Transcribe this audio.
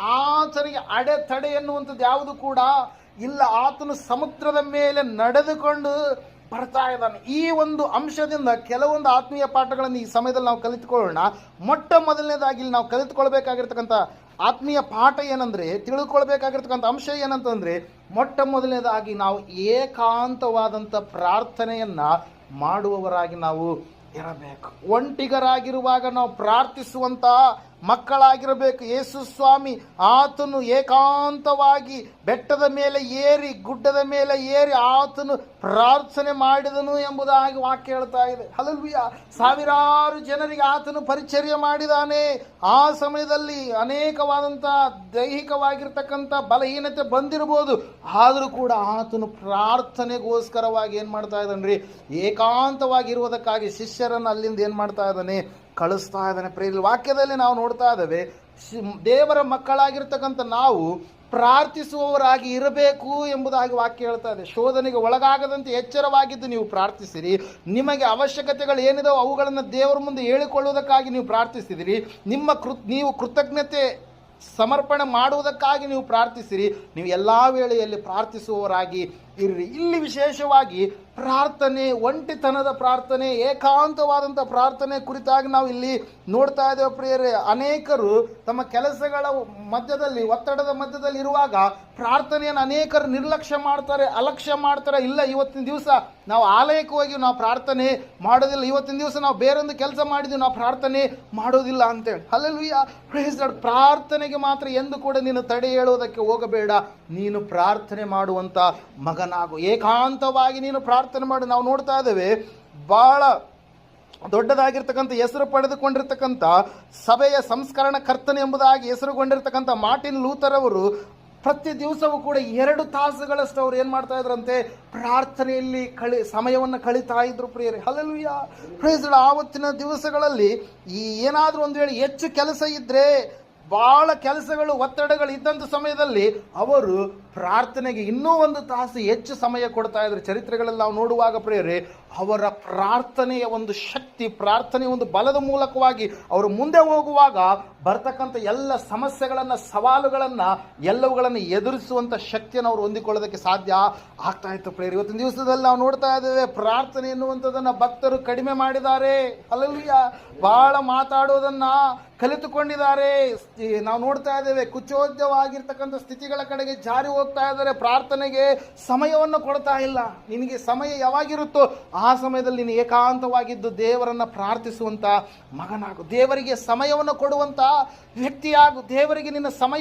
ಆತನಿಗೆ ಅಡೆತಡೆ ಎನ್ನುವಂಥದ್ದು ಯಾವುದು ಕೂಡ ಇಲ್ಲ. ಆತನು ಸಮುದ್ರದ ಮೇಲೆ ನಡೆದುಕೊಂಡು ಬರ್ತಾ ಇದ್ದಾನೆ. ಈ ಒಂದು ಅಂಶದಿಂದ ಕೆಲವೊಂದು ಆತ್ಮೀಯ ಪಾಠಗಳನ್ನು ಈ ಸಮಯದಲ್ಲಿ ನಾವು ಕಲಿತುಕೊಳ್ಳೋಣ. ಮೊಟ್ಟ ಮೊದಲನೇದಾಗಿ ನಾವು ಕಲಿತುಕೊಳ್ಬೇಕಾಗಿರ್ತಕ್ಕಂಥ ಆತ್ಮೀಯ ಪಾಠ ಏನಂದ್ರೆ, ತಿಳ್ಕೊಳ್ಬೇಕಾಗಿರ್ತಕ್ಕಂಥ ಅಂಶ ಏನಂತಂದ್ರೆ, ಮೊಟ್ಟ ಮೊದಲನೇದಾಗಿ ನಾವು ಏಕಾಂತವಾದಂಥ ಪ್ರಾರ್ಥನೆಯನ್ನ ಮಾಡುವವರಾಗಿ ನಾವು ಇರಬೇಕು. ಒಂಟಿಗರಾಗಿರುವಾಗ ನಾವು ಪ್ರಾರ್ಥಿಸುವಂತ ಮಕ್ಕಳಾಗಿರಬೇಕು. ಯೇಸು ಸ್ವಾಮಿ ಆತನು ಏಕಾಂತವಾಗಿ ಬೆಟ್ಟದ ಮೇಲೆ ಏರಿ, ಗುಡ್ಡದ ಮೇಲೆ ಏರಿ ಆತನು ಪ್ರಾರ್ಥನೆ ಮಾಡಿದನು ಎಂಬುದಾಗಿ ವಾಕ್ಯ ಹೇಳ್ತಾ ಇದೆ. ಹಲಲ್ವಿಯ ಸಾವಿರಾರು ಜನರಿಗೆ ಆತನು ಪರಿಚರ್ಯ ಮಾಡಿದಾನೆ. ಆ ಸಮಯದಲ್ಲಿ ಅನೇಕವಾದಂಥ ದೈಹಿಕವಾಗಿರ್ತಕ್ಕಂಥ ಬಲಹೀನತೆ ಬಂದಿರಬಹುದು. ಆದರೂ ಕೂಡ ಆತನು ಪ್ರಾರ್ಥನೆಗೋಸ್ಕರವಾಗಿ ಏನು ಮಾಡ್ತಾ ಇದ್ದಾನ್ರಿ ಏಕಾಂತವಾಗಿರುವುದಕ್ಕಾಗಿ ಶಿಷ್ಯರನ್ನು ಅಲ್ಲಿಂದ ಏನು ಮಾಡ್ತಾ ಇದ್ದಾನೆ? ಕಳಿಸ್ತಾ ಇದ್ದಾನೆ. ಪ್ರೇರಿ ವಾಕ್ಯದಲ್ಲಿ ನಾವು ನೋಡ್ತಾ ಇದ್ದೇವೆ ದೇವರ ಮಕ್ಕಳಾಗಿರ್ತಕ್ಕಂಥ ನಾವು ಪ್ರಾರ್ಥಿಸುವವರಾಗಿ ಇರಬೇಕು ಎಂಬುದಾಗಿ ವಾಕ್ಯ ಹೇಳ್ತಾ ಇದೆ. ಶೋಧನೆಗೆ ಒಳಗಾಗದಂತೆ ಎಚ್ಚರವಾಗಿದ್ದು ನೀವು ಪ್ರಾರ್ಥಿಸಿರಿ. ನಿಮಗೆ ಅವಶ್ಯಕತೆಗಳು ಏನಿದೋ ಅವುಗಳನ್ನು ದೇವರ ಮುಂದೆ ಹೇಳಿಕೊಳ್ಳುವುದಕ್ಕಾಗಿ ನೀವು ಪ್ರಾರ್ಥಿಸಿದಿರಿ. ನಿಮ್ಮ ಕೃತ್, ನೀವು ಕೃತಜ್ಞತೆ ಸಮರ್ಪಣೆ ಮಾಡುವುದಕ್ಕಾಗಿ ನೀವು ಪ್ರಾರ್ಥಿಸಿರಿ. ನೀವು ಎಲ್ಲ ವೇಳೆಯಲ್ಲಿ ಪ್ರಾರ್ಥಿಸುವವರಾಗಿ ಇರ್ರಿ. ಇಲ್ಲಿ ವಿಶೇಷವಾಗಿ ಪ್ರಾರ್ಥನೆ, ಒಂಟಿತನದ ಪ್ರಾರ್ಥನೆ ಏಕಾಂತವಾದಂಥ ಪ್ರಾರ್ಥನೆ ಕುರಿತಾಗಿ ನಾವು ಇಲ್ಲಿ ನೋಡ್ತಾ ಇದ್ದೇವೆ ಪ್ರಿಯರೇ. ಅನೇಕರು ತಮ್ಮ ಕೆಲಸಗಳ ಮಧ್ಯದಲ್ಲಿ, ಒತ್ತಡದ ಮಧ್ಯದಲ್ಲಿ ಇರುವಾಗ ಪ್ರಾರ್ಥನೆಯನ್ನು ಅನೇಕರು ನಿರ್ಲಕ್ಷ್ಯ ಮಾಡ್ತಾರೆ, ಅಲಕ್ಷ್ಯ ಮಾಡ್ತಾರೆ. ಇಲ್ಲ, ಇವತ್ತಿನ ದಿವಸ ನಾವು ಆಲಯಕ್ಕೆ ಹೋಗಿ ನಾವು ಪ್ರಾರ್ಥನೆ ಮಾಡೋದಿಲ್ಲ. ಇವತ್ತಿನ ದಿವಸ ನಾವು ಬೇರೊಂದು ಕೆಲಸ ಮಾಡಿದ್ವಿ, ನಾವು ಪ್ರಾರ್ಥನೆ ಮಾಡೋದಿಲ್ಲ ಅಂತೇಳಿ. ಅಲ್ಲಲ್ವಿಯ ಪ್ರೇಸ್ ಪ್ರಾರ್ಥನೆಗೆ ಮಾತ್ರ ಎಂದು ಕೂಡ ನೀನು ತಡೆ ಹೇಳುವುದಕ್ಕೆ ಹೋಗಬೇಡ. ನೀನು ಪ್ರಾರ್ಥನೆ ಮಾಡುವಂಥ ಮಾಡುವಂತ ಮಗನಾಗು ಏಕಾಂತವಾಗಿ ನೀನು ಪ್ರಾರ್ಥನೆ ಮಾಡು, ನಾವು ನೋಡ್ತಾ ಇದ್ದೇವೆ, ಬಹಳ ದೊಡ್ಡದಾಗಿರ್ತಕ್ಕಂಥ ಹೆಸರು ಪಡೆದುಕೊಂಡಿರ್ತಕ್ಕಂಥ ಸಭೆಯ ಸಂಸ್ಕರಣ ಕರ್ತನೆ ಎಂಬುದಾಗಿ ಹೆಸರುಗೊಂಡಿರ್ತಕ್ಕಂಥ ಮಾರ್ಟಿನ್ ಲೂಥರ್ ಅವರು ಪ್ರತಿ ದಿವಸವೂ ಕೂಡ ಎರಡು ತಾಸುಗಳಷ್ಟು ಅವ್ರು ಏನು ಮಾಡ್ತಾ ಇದ್ರಂತೆ? ಪ್ರಾರ್ಥನೆಯಲ್ಲಿ ಕಳಿ, ಸಮಯವನ್ನು ಕಳೀತಾ ಇದ್ರು ಪ್ರಿಯರಿ. ಹಲಲುಯ್ಯ ಪ್ರೇಸ್ ಆವತ್ತಿನ ದಿವಸಗಳಲ್ಲಿ ಈ ಏನಾದರೂ ಒಂದು ವೇಳೆ ಹೆಚ್ಚು ಕೆಲಸ ಇದ್ದರೆ ಬಹಳ ಕೆಲಸಗಳು, ಒತ್ತಡಗಳು ಇದ್ದಂಥ ಸಮಯದಲ್ಲಿ ಅವರು ಪ್ರಾರ್ಥನೆಗೆ ಇನ್ನೂ ಒಂದು ತಾಸು ಹೆಚ್ಚು ಸಮಯ ಕೊಡ್ತಾ ಇದ್ರು. ಚರಿತ್ರೆಗಳಲ್ಲಿ ನಾವು ನೋಡುವಾಗ ಪ್ರೇರೆ ಅವರ ಪ್ರಾರ್ಥನೆಯ ಒಂದು ಶಕ್ತಿ ಪ್ರಾರ್ಥನೆಯ ಒಂದು ಬಲದ ಮೂಲಕವಾಗಿ ಅವರು ಮುಂದೆ ಹೋಗುವಾಗ ಬರ್ತಕ್ಕಂಥ ಎಲ್ಲ ಸಮಸ್ಯೆಗಳನ್ನು, ಸವಾಲುಗಳನ್ನು, ಎಲ್ಲವುಗಳನ್ನು ಎದುರಿಸುವಂಥ ಶಕ್ತಿಯನ್ನು ಅವರು ಹೊಂದಿಕೊಳ್ಳೋದಕ್ಕೆ ಸಾಧ್ಯ ಆಗ್ತಾ ಇತ್ತು ಪ್ರೇರಿ ಇವತ್ತಿನ ದಿವಸದಲ್ಲಿ ನಾವು ನೋಡ್ತಾ ಇದ್ದೇವೆ, ಪ್ರಾರ್ಥನೆ ಎನ್ನುವಂಥದ್ದನ್ನು ಭಕ್ತರು ಕಡಿಮೆ ಮಾಡಿದ್ದಾರೆ. ಅಲ್ಲಲ್ಲಿಯ ಬಹಳ ಮಾತಾಡೋದನ್ನ ಕಲಿತುಕೊಂಡಿದ್ದಾರೆ. ನಾವು ನೋಡ್ತಾ ಇದ್ದೇವೆ, ಕುಚೋದ್ಯವಾಗಿರ್ತಕ್ಕಂಥ ಸ್ಥಿತಿಗಳ ಕಡೆಗೆ ಜಾರಿ ಹೋಗ್ತಾ ಇದ್ದಾರೆ, ಪ್ರಾರ್ಥನೆಗೆ ಸಮಯವನ್ನು ಕೊಡ್ತಾ ಇಲ್ಲ. ನಿನಗೆ ಸಮಯ ಯಾವಾಗಿರುತ್ತೋ ಆ ಸಮಯದಲ್ಲಿ ನೀನು ಏಕಾಂತವಾಗಿದ್ದು ದೇವರನ್ನ ಪ್ರಾರ್ಥಿಸುವಂತ ಮಗನಾಗು. ದೇವರಿಗೆ ಸಮಯವನ್ನು ಕೊಡುವಂಥ ವ್ಯಕ್ತಿಯಾಗು. ದೇವರಿಗೆ ನಿನ್ನ ಸಮಯ